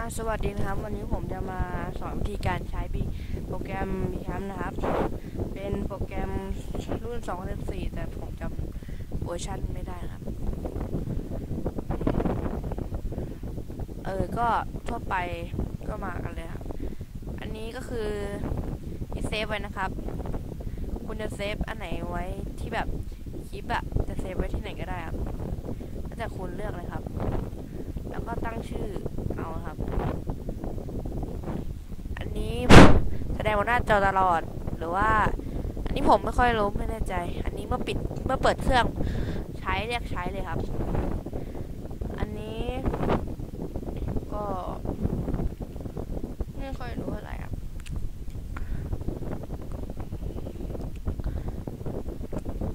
สวัสดีนะครับ วันนี้ผมจะมาสอนวิธีการใช้บีโปรแกรมบีแคมนะครับ เป็นโปรแกรมรุ่น2014แต่ผมจำเวอร์ชันไม่ได้ครับ เออ ก็ทั่วไปก็มากันเลยครับ อันนี้ก็คือที่เซฟไว้นะครับ คุณจะเซฟอันไหนไว้ที่แบบคลิปอะจะเซฟไว้ที่ไหนก็ได้ครับแล้วแต่คุณเลือกเลยครับ แล้วก็ตั้งชื่อเอาครับ อันนี้แสดงบนหน้าจอตลอดหรือว่า อันนี้ผมไม่ค่อยรู้ไม่แน่ใจ อันนี้เมื่อปิดเมื่อเปิดเครื่องใช้เรียกใช้เลยครับ อันนี้ก็ไม่ค่อยรู้อะไรครับ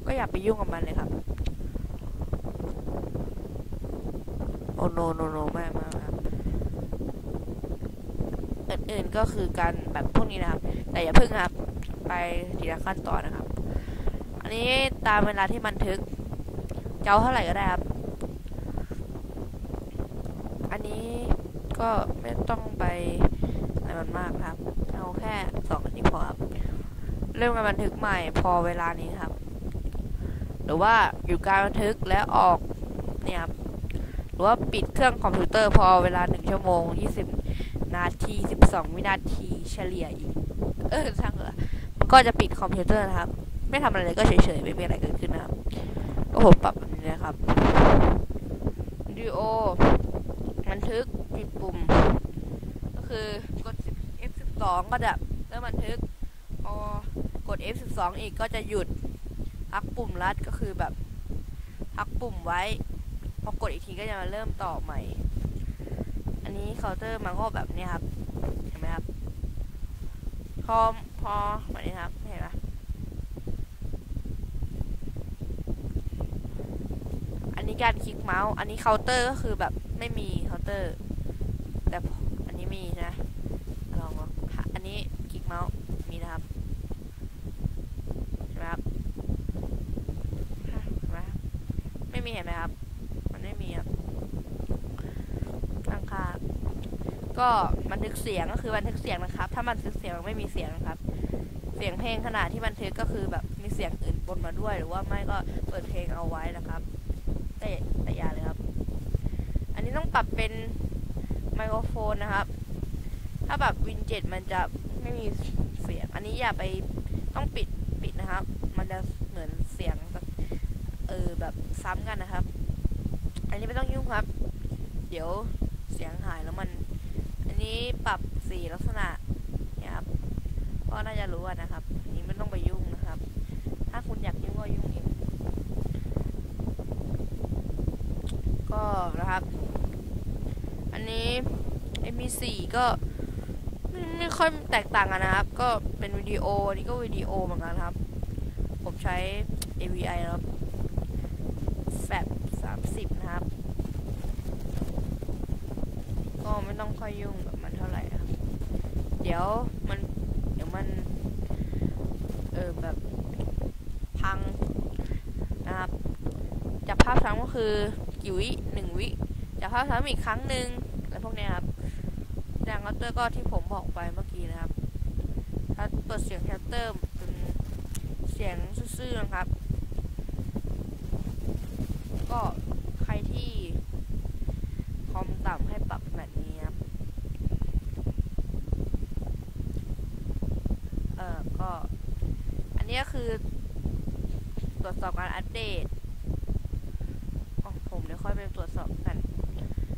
ก็อย่าไปยุ่งกับมันเลยครับ โโนโนโนไม่ไม่ครับอื่นๆก็คือการแบบพวกนี้นะครับ แต่อย่าเพิ่งครับ ไปทีละขั้นตอนนะครับ อันนี้ตามเวลาที่บันทึก เจ้าเท่าไหร่ก็ได้ครับ อันนี้ก็ไม่ต้องไปอะไรมันมากครับเอาแค่สองนาทีพอครับ เริ่มการบันทึกใหม่พอเวลานี้ครับ หรือว่าอยู่การบันทึกและออกเนี่ยครับ หรือว่าปิดเครื่องคอมพิวเตอร์พอเวลา 1 ชั่วโมง 20 นาที 12 วินาทีเฉลี่ยอีก เออช่างเหรอมันก็จะปิดคอมพิวเตอร์นะครับ ไม่ทำอะไรเลยก็เฉยๆ ไม่มีอะไรเกิดขึ้นนะครับ ก็ผมปรับแบบนี้นะครับวิดีโอบันทึกปิดปุ่ม ก็คือกด F12 ก็จะเริ่มบันทึกพอกด F12 อีกก็จะหยุดพักปุ่มลัดก็คือแบบพักปุ่มไว้ พอกดอีกทีก็จะมาเริ่มต่อใหม่ อันนี้เคาน์เตอร์มันก็แบบนี้ครับ เห็นไหมครับ พอพอแบบนี้ครับ เห็นไหมอันนี้การคลิกเมาส์ อันนี้เคาน์เตอร์ก็คือแบบไม่มีเคาน์เตอร์ แต่อันนี้มีนะ ลองลองอันนี้คลิกเมาส์ มีนะครับเห็นไหมครับไม่มีเห็นไหมครับ มันไม่มีครับตั้งค่า ก็บันทึกเสียงก็คือบันทึกเสียงนะครับ ถ้าบันทึกเสียงไม่มีเสียงนะครับ เสียงเพลงขณะที่บันทึกก็คือแบบมีเสียงอื่นปนมาด้วย หรือว่าไม่ก็เปิดเพลงเอาไว้นะครับ แต่แต่อย่าเลยครับ อันนี้ต้องปรับเป็นไมโครโฟนนะครับ ถ้าแบบวินเจ็ดมันจะไม่มีเสียง อันนี้อย่าไปต้องปิดปิดนะครับ มันจะเหมือนเสียงแบบเออแบบซ้ำกันนะครับ อันนี้ไม่ต้องยุ่งครับ เดี๋ยวเสียงหายแล้วมัน นี้ปรับสีลักษณะเนี่ยครับก็น่าจะรู้นะครับอันนี้ไม่ต้องไปยุ่งนะครับ ถ้าคุณอยากยุ่งก็ยุ่งเองก็นะครับ อันนี้ MP4 ก็ไม่ไม่ค่อยแตกต่างกันนะครับ ก็เป็นวิดีโออันนี้ก็วิดีโอเหมือนกันครับ ผมใช้ AVI นะครับแฟบสามสิบนะครับ ก็ไม่ต้องค่อยยุ่งกับ ท่าไหร่เดี๋ยวมันเดี๋ยวมัน เออแบบพังนะครับจับภาพซ้ำก็คือกี่วิหนึ่งวิจับภาพซ้ำอีกครั้งหนึ่งอะไรพวกเนี้ยครับแรงคัตเตอร์ก็ที่ผมบอกไปเมื่อกี้นะครับ ถ้าเปิดเสียงแคตเตอร์เป็นเสียงซื่อๆนะครับ ก็ใครที่คอมต่ำให้ปรับแบบนี้ครับ เออก็ อั นี้ก็คือ ตรวจสอบการอัปเดตอ๋อผมเดี๋ยวค่อยไปตรวจสอบกัน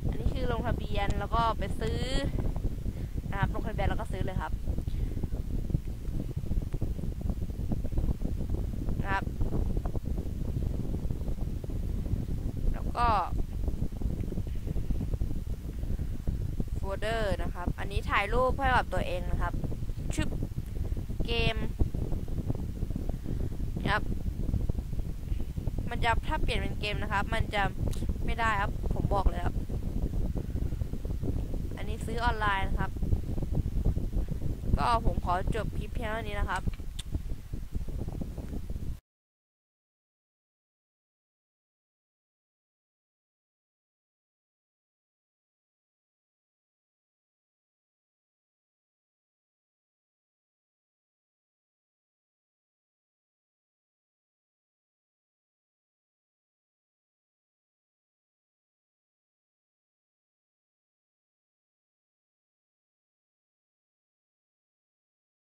อันนี้คือลงทะเบียนแล้วก็ไปซื้อนะครับลงทะเบียนแล้วก็ซื้อเลยครับนะครับ แล้วก็โฟลเดอร์นะครับ อันนี้ถ่ายรูปให้กับตัวเองนะครับชื่อเกม ครับ มันจะถ้าเปลี่ยนเป็นเกมนะครับ มันจะไม่ได้ครับ ผมบอกเลยครับ อันนี้ซื้อออนไลน์นะครับ ก็ผมขอจบคลิปเพียงเท่านี้นะครับ